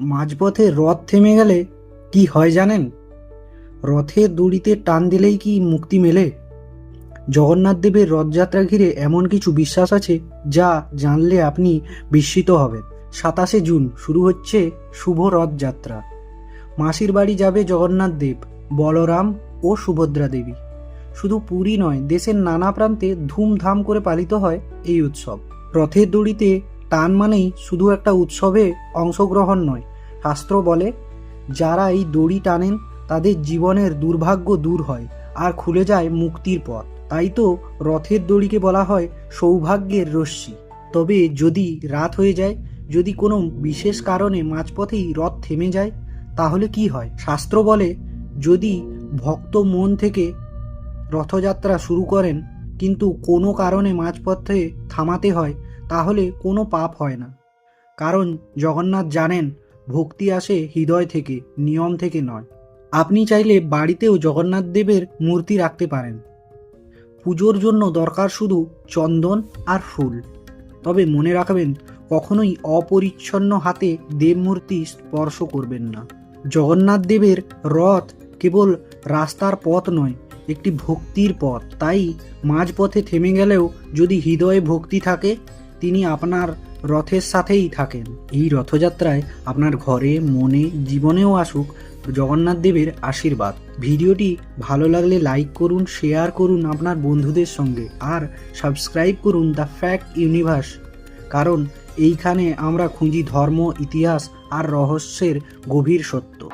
মাঝপথে রথ থেমে গেলে কি হয় জানেন? রথের দড়িতে টান দিলেই কি মুক্তি মেলে? জগন্নাথ দেবের রথযাত্রা ঘিরে এমন কিছু বিশ্বাস আছে যা জানলে আপনি বিস্মিত হবেন। সাতাশে জুন, শুরু হচ্ছে শুভ রথযাত্রা। মাসির বাড়ি যাবে জগন্নাথ দেব, বলরাম ও সুভদ্রা দেবী। শুধু পুরী নয়, দেশের নানা প্রান্তে ধুমধাম করে পালিত হয় এই উৎসব। রথের দড়িতে টান মানেই শুধু একটা উৎসবে অংশগ্রহণ নয়। শাস্ত্র বলে, যারা এই দড়ি টানেন, তাদের জীবনের দুর্ভাগ্য দূর হয় আর খুলে যায় মুক্তির পথ। তাই তো রথের দড়িকে বলা হয় সৌভাগ্যের রশ্মি। তবে যদি রাত হয়ে যায়, যদি কোনো বিশেষ কারণে মাঝপথেই রথ থেমে যায়, তাহলে কি হয়? শাস্ত্র বলে, যদি ভক্ত মন থেকে রথযাত্রা শুরু করেন, কিন্তু কোনো কারণে মাঝপথে থামাতে হয় তাহলে কোনো পাপ হয় না। কারণ জগন্নাথ জানেন, ভক্তি আসে হৃদয় থেকে, নিয়ম থেকে নয়। আপনি চাইলে বাড়িতেও জগন্নাথ দেবের মূর্তি রাখতে পারেন। পুজোর জন্য দরকার শুধু চন্দন আর ফুল। তবে মনে রাখবেন, কখনোই অপরিচ্ছন্ন হাতে দেবমূর্তি স্পর্শ করবেন না। জগন্নাথ দেবের রথ কেবল রাস্তার পথ নয়, একটি ভক্তির পথ। তাই মাঝপথে থেমে গেলেও যদি হৃদয়ে ভক্তি থাকে তিনি আপনার রথের সাথেই থাকেন। এই রথযাত্রায় আপনার ঘরে, মনে, জীবনেও আসুক জগন্নাথ দেবের আশীর্বাদ। ভিডিওটি ভালো লাগলে লাইক করুন, শেয়ার করুন আপনার বন্ধুদের সঙ্গে আর সাবস্ক্রাইব করুন দ্য ফ্যাক্ট ইউনিভার্স। কারণ এইখানে আমরা খুঁজি ধর্ম, ইতিহাস আর রহস্যের গভীর সত্য।